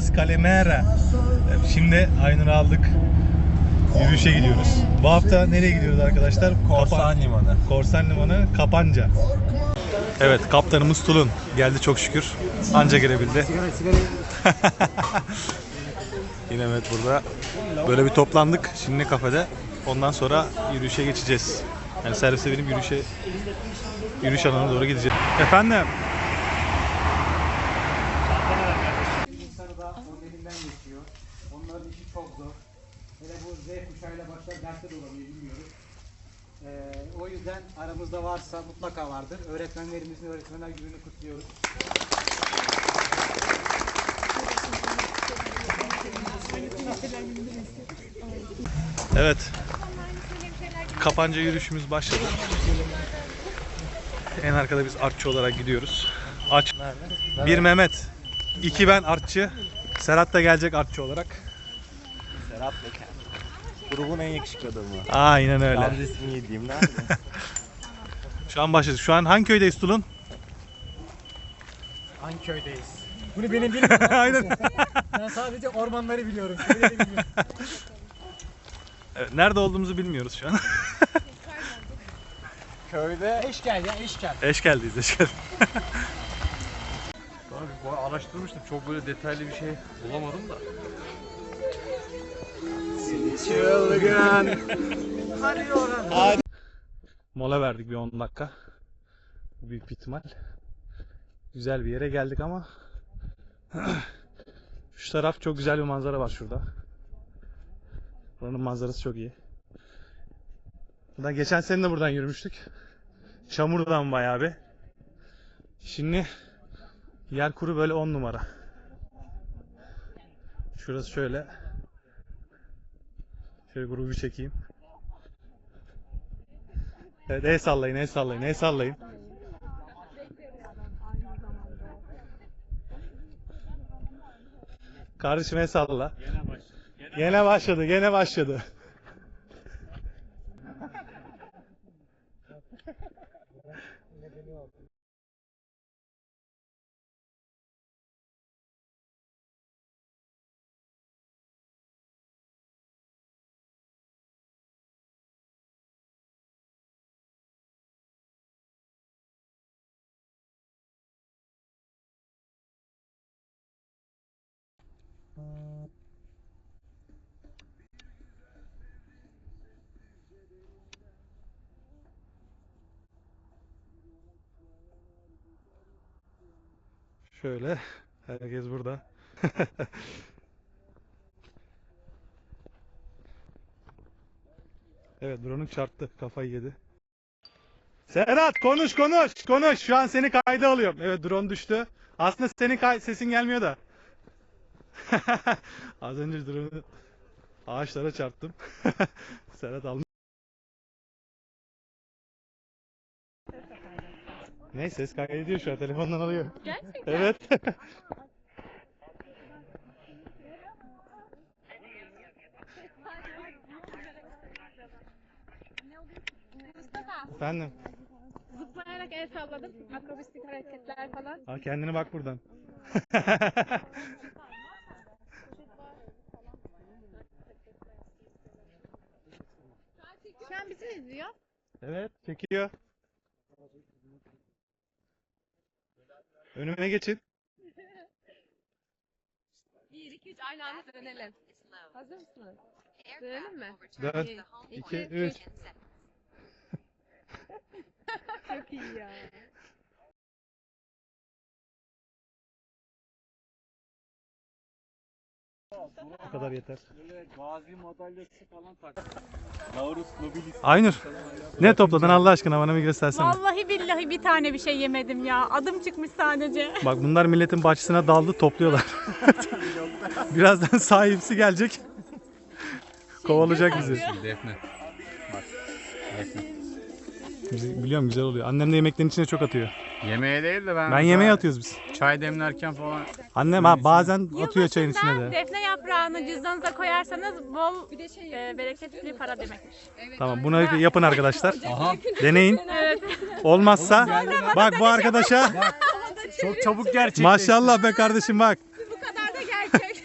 Evet Yasas Kalimera. Şimdi Aynur'u aldık. Yürüyüşe gidiyoruz. Bu hafta nereye gidiyoruz arkadaşlar? Korsan Limanı. Korsan Limanı Kapanca. Evet kaptanımız Tulun. Geldi çok şükür. Anca gelebildi. Yine evet burada. Böyle bir toplandık. Şimdi kafede. Ondan sonra yürüyüşe geçeceğiz. Yani servise binip yürüyüşe yürüyüş alanına doğru gideceğiz. Efendim? İnsanı da onun elinden geçiyor. Onların işi çok zor. Hele bu Z kuşağıyla başlar derste de olabilir bilmiyoruz. Ee, o yüzden aramızda varsa mutlaka vardır. Öğretmenlerimizin öğretmenler gününü kutluyoruz. Evet. Kapanca yürüyüşümüz başladı. En arkada biz artçı olarak gidiyoruz. Aç. Bir Mehmet. iki ben artçı. Serhat da gelecek artçı olarak. Serhat Beker. Grubun en yakışıklı adamı. Aynen öyle. Gamzesini yediğim nerede? Şu an başladık. Şu an hangi köydeyiz Tulun? Hangi köydeyiz? Bunu benim bilmiyorum. Aynen. ben sadece ormanları biliyorum. Köyleri bilmiyorum. Evet, nerede olduğumuzu bilmiyoruz şu an. Köyde eşkel ya eşkel. Eşkel'deyiz Eşkel. Abi bu araştırmıştım. Çok böyle detaylı bir şey bulamadım da. Mola verdik bir 10 dakika. Büyük bir ihtimal. Güzel bir yere geldik ama şu taraf çok güzel bir manzara var şurada. Buranın manzarası çok iyi. Buradan geçen sene de buradan yürümüştük. Çamurdan bayağı bir. Şimdi yer kuru böyle 10 numara. Şurası şöyle. Şöyle grubu çekeyim. Evet el sallayın el sallayın el sallayın. Kardeşim el salla. Gene başladı. Gene başladı. Şöyle. Herkes burada. evet drone'un çarptı. Kafayı yedi. Serhat konuş konuş konuş. Şu an seni kayda alıyorum. Evet drone düştü. Aslında senin sesin gelmiyor da. Az önce drone'u ağaçlara çarptım. Serhat almış. Ne ses kaydediyor şu an telefondan alıyor. Gerçekten. Evet. Efendim. zıplayarak el salladım. Akrobistik hareketler falan. Ha kendine bak buradan. An bizi izliyor? evet çekiyor. Önüme geçin. 1, 2, 3 aynı anda dönelim. Hazır mısınız? Dönelim mi? Dön. Bir, 2 3 Çok iyi ya. Bu kadar yeter. Böyle gazi madalyası falan tak. Laurus Nobilis. Aynur. Ne topladın Allah aşkına bana bir göstersene. Vallahi billahi bir tane bir şey yemedim ya. Adım çıkmış sadece. Bak bunlar milletin bahçesine daldı topluyorlar. Birazdan sahipsi gelecek. Kovalayacak bizi. Defne. Bak. Defne. Biliyorum güzel oluyor. Annem de yemeklerin içine çok atıyor. Yemeğe değil de ben... Ben yemeğe atıyoruz biz. Çay demlerken falan. Annem ha, bazen atıyor çayın içine Yılbaşında de. defne yaprağını cüzdanınıza koyarsanız bol e, bereketli para demekmiş. Tamam bunu yapın arkadaşlar. Aha. Deneyin. Evet. Olmazsa bak bu arkadaşa Çok çabuk gerçekleşti. Maşallah be kardeşim bak. Bu kadar da gerçek.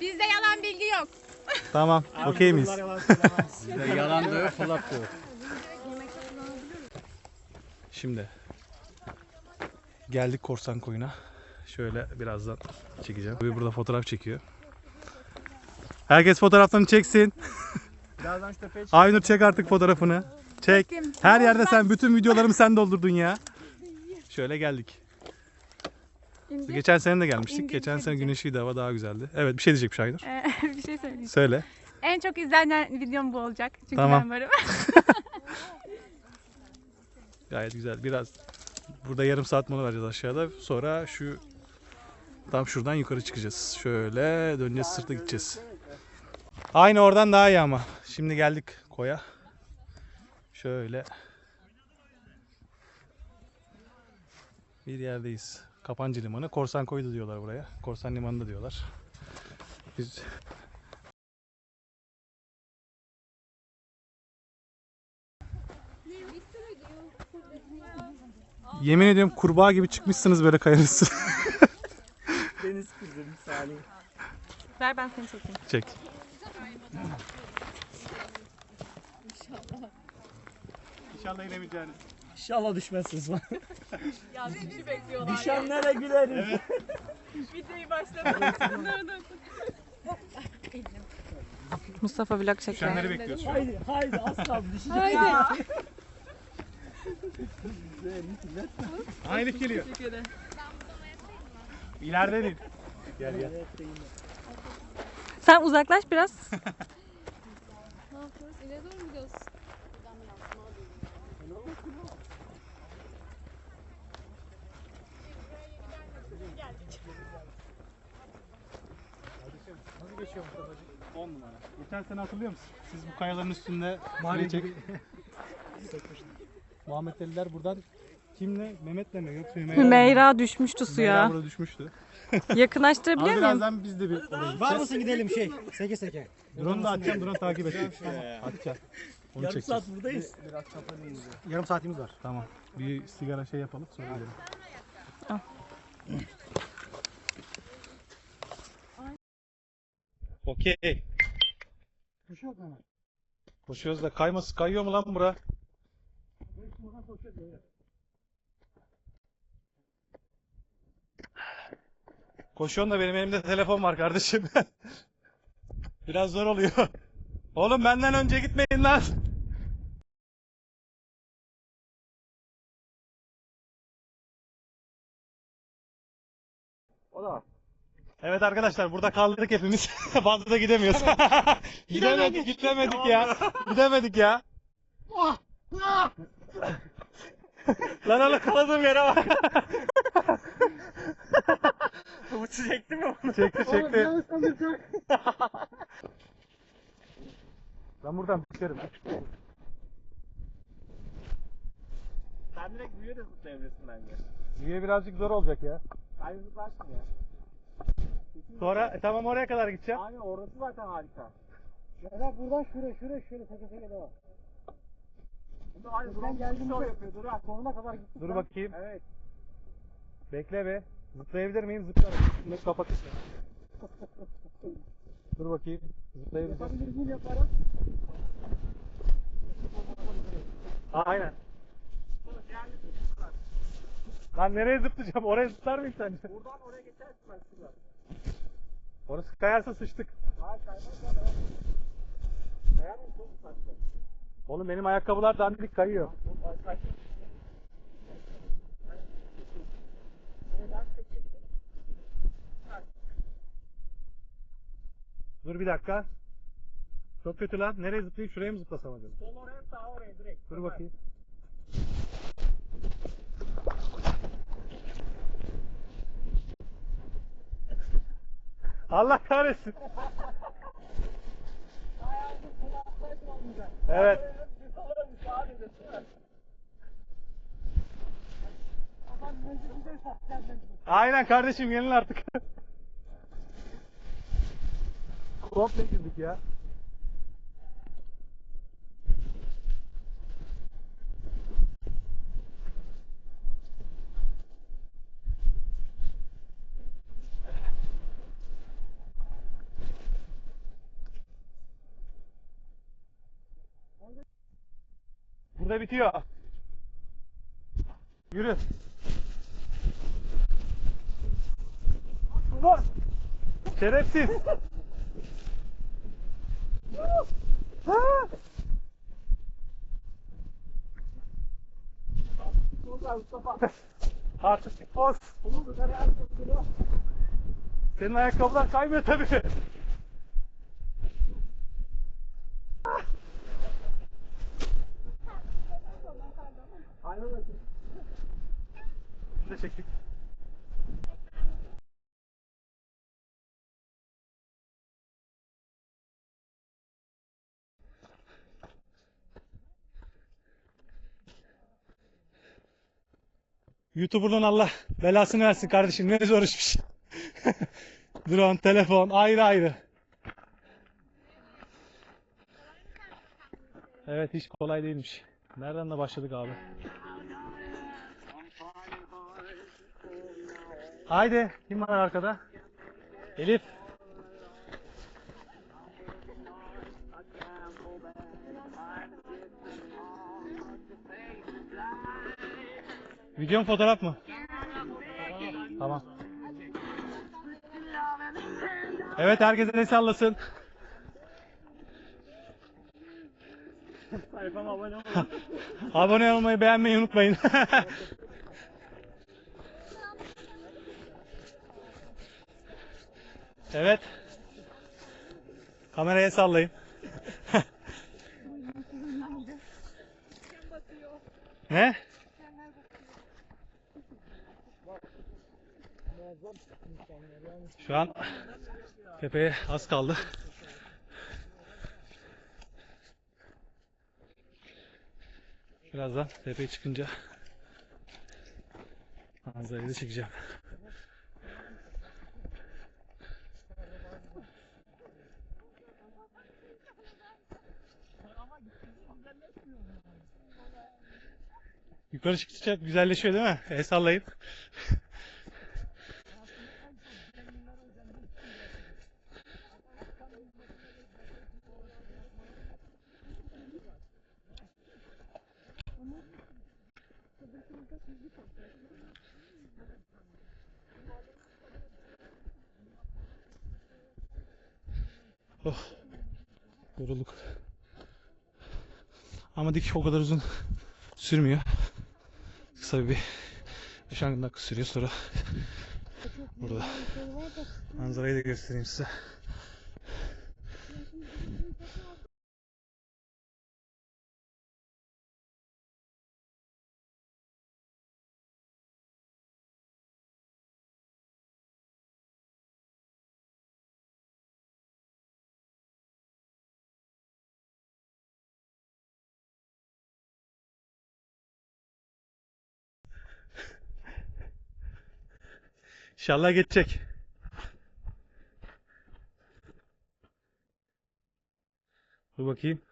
Bizde yalan bilgi yok. Tamam. Okey miyiz? Yalan da yok, kulak da yok. Şimdi geldik korsan koyuna. Şöyle birazdan çekeceğim. Tabii burada fotoğraf çekiyor. Herkes fotoğraflarını çeksin. Birazdan şu tepeye çık. Aynur çek artık fotoğrafını. Çek. Her yerde sen bütün videolarımı sen doldurdun ya. Şöyle geldik. Geçen sene de gelmiştik. Geçen sene güneşliydi hava daha güzeldi. Evet bir şey diyecekmiş Aynur. Ee, bir şey söyleyeyim. Söyle. En çok izlenen videom bu olacak. Çünkü Tamam. ben varım. Gayet güzel. Biraz burada yarım saat mola vereceğiz aşağıda. Sonra şu tam şuradan yukarı çıkacağız. Şöyle döneceğiz sırtı gideceğiz. Aynı oradan daha iyi ama. Şimdi geldik koya. Şöyle bir yerdeyiz. Kapancı Limanı. Korsan Koyu da diyorlar buraya. Korsan Limanı da diyorlar. Biz Yemin ediyorum kurbağa gibi çıkmışsınız böyle kayarısı. Deniz kızım Salih. Ver ben seni çekeyim. Çek. İnşallah inemeyeceğiniz. İnşallah düşmezsiniz lan. Ya bizi bekliyorlar. Düşenlere güleriz. Videoyu başlatalım. Mustafa vlog çekiyor. Düşenleri bekliyoruz. haydi haydi kaldı düşecek. Haydi. Aynı geliyor. İleride değil. Gel gel. Sen uzaklaş biraz. Ne yapıyoruz? İleri doğru mu gidiyoruz? Nasıl geçiyor Mustafa'cığım? 10 numara. Geçen sene hatırlıyor musun? Siz bu kayaların üstünde mağara çek. Muhammed Aliler buradan kimle? Mehmet'le mi? Yoksa Hümeyra mı? Hümeyra düşmüştü Hümeyra suya. burada düşmüştü. Yakınlaştırabilir Abi miyim? birazdan biz de bir oraya Var gideceğiz. mısın gidelim şey? Seke seke. Drone da atacağım, drone takip edecek. Atacağım. Onu Yarım çekeceğiz. saat buradayız. Biraz çapalıyız. Yarım saatimiz var. Tamam. Bir sigara şey yapalım sonra gidelim. Al. Okey. Koşuyoruz da kayması kayıyor mu lan bura? Koşuyorsun da benim elimde telefon var kardeşim. Biraz zor oluyor. Oğlum benden önce gitmeyin lan. Evet arkadaşlar burada kaldık hepimiz. Fazla da gidemiyoruz. gidemedik, gidemedik ya. Gidemedik ya. Lan oğlum kaladığım yere bak. Bu çekti mi onu? Çekti çekti. Ben buradan düşerim. Sen direkt büyüye de zıplayabilirsin bence. Üye birazcık zor olacak ya. Hayır zıplarsın ya. Sonra e, tamam oraya kadar gideceğim. Abi orası zaten harika. Ya buradan şuraya şuraya şöyle seke seke devam. Şimdi hayır buradan geldiğinde o yapıyor. Dur ha sonuna kadar gittik. Dur bakayım. Evet. Bekle be. Zıplayabilir miyim? Zıplarım. Şunu kapatırsa. Dur bakayım. Zıplayabilir miyim? Yapabilir miyim yaparım. Aynen. Lan nereye zıplayacağım? Oraya zıplar mıyım sence? Buradan oraya geçersin ben şuradan. Orası kayarsa sıçtık. Hayır kaymaz ya. Beğenmiyor musun saçları? Oğlum benim ayakkabılar dandik kayıyor. Dur bir dakika. Çok kötü lan. Nereye zıplayayım? Şuraya mı zıplasam acaba? Sol oraya sağ oraya direkt. Dur bakayım. Allah kahretsin. Evet. Aynen kardeşim gelin artık. Komple girdik ya. Burada bitiyor. Yürü. Ulan! Şerefsiz. Artık boz. Senin ayakkabılar kaymıyor tabii. Bunu da çektik. YouTuber'dan Allah belasını versin kardeşim. Ne zor işmiş. Drone, telefon ayrı ayrı. Evet hiç kolay değilmiş. Nereden de başladık abi? Haydi kim var arkada? Elif. Video mu fotoğraf mı? Tamam. Evet herkese el sallasın. Sayfama abone ol. Abone olmayı beğenmeyi unutmayın. evet. Kameraya sallayın. ne? Şu an tepeye az kaldı. Birazdan tepeye çıkınca manzarayı da çekeceğim. Yukarı çıktıkça güzelleşiyor değil mi? El sallayın. Oh. Yorulduk. Ama dikiş o kadar uzun sürmüyor. Kısa bir 5-10 dakika sürüyor sonra burada manzarayı da göstereyim size. İnşallah geçecek. Dur bakayım.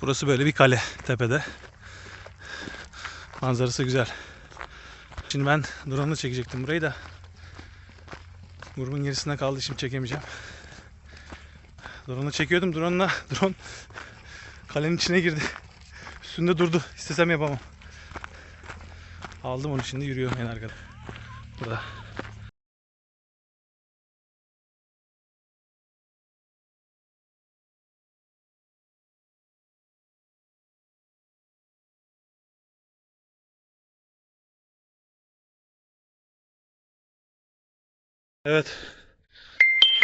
Burası böyle bir kale tepede. Manzarası güzel. Şimdi ben drone'la çekecektim burayı da. Grubun gerisinde kaldı şimdi çekemeyeceğim. Drone'la çekiyordum. Drone'la drone kalenin içine girdi. Üstünde durdu. İstesem yapamam. Aldım onu şimdi yürüyorum en arkada. Burada. Evet.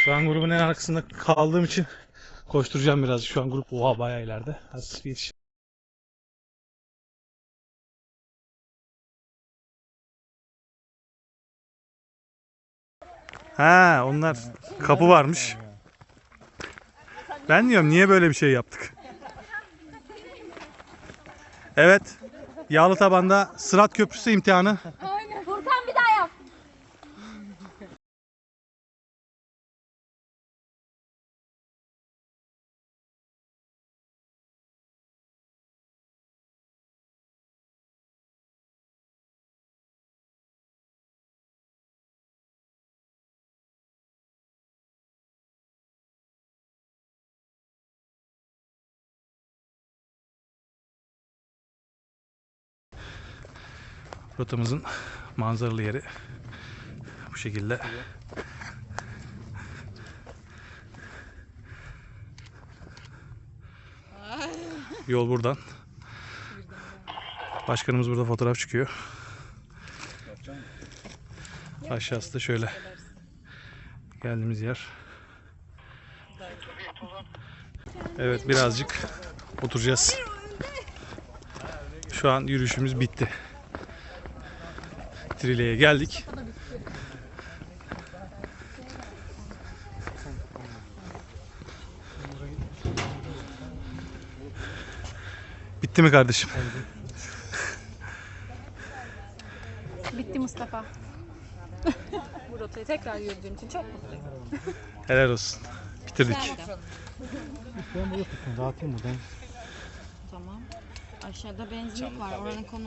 Şu an grubun en arkasında kaldığım için koşturacağım biraz. Şu an grup oha bayağı ileride. Az yetiş. Ha, onlar kapı varmış. Ben diyorum niye böyle bir şey yaptık? Evet. Yağlı tabanda Sırat Köprüsü imtihanı. Rotamızın manzaralı yeri bu şekilde. Yol buradan. Başkanımız burada fotoğraf çıkıyor. Aşağısı da şöyle. Geldiğimiz yer. Evet birazcık oturacağız. Şu an yürüyüşümüz bitti. Trile'ye geldik. Bitti mi kardeşim? Bitti Mustafa. Bu rotayı tekrar yürüdüğüm için çok mutluyum. Helal olsun. Bitirdik. Ben tutun. Dağıtayım buradan. Tamam. Aşağıda benzinlik var. Oranın konumu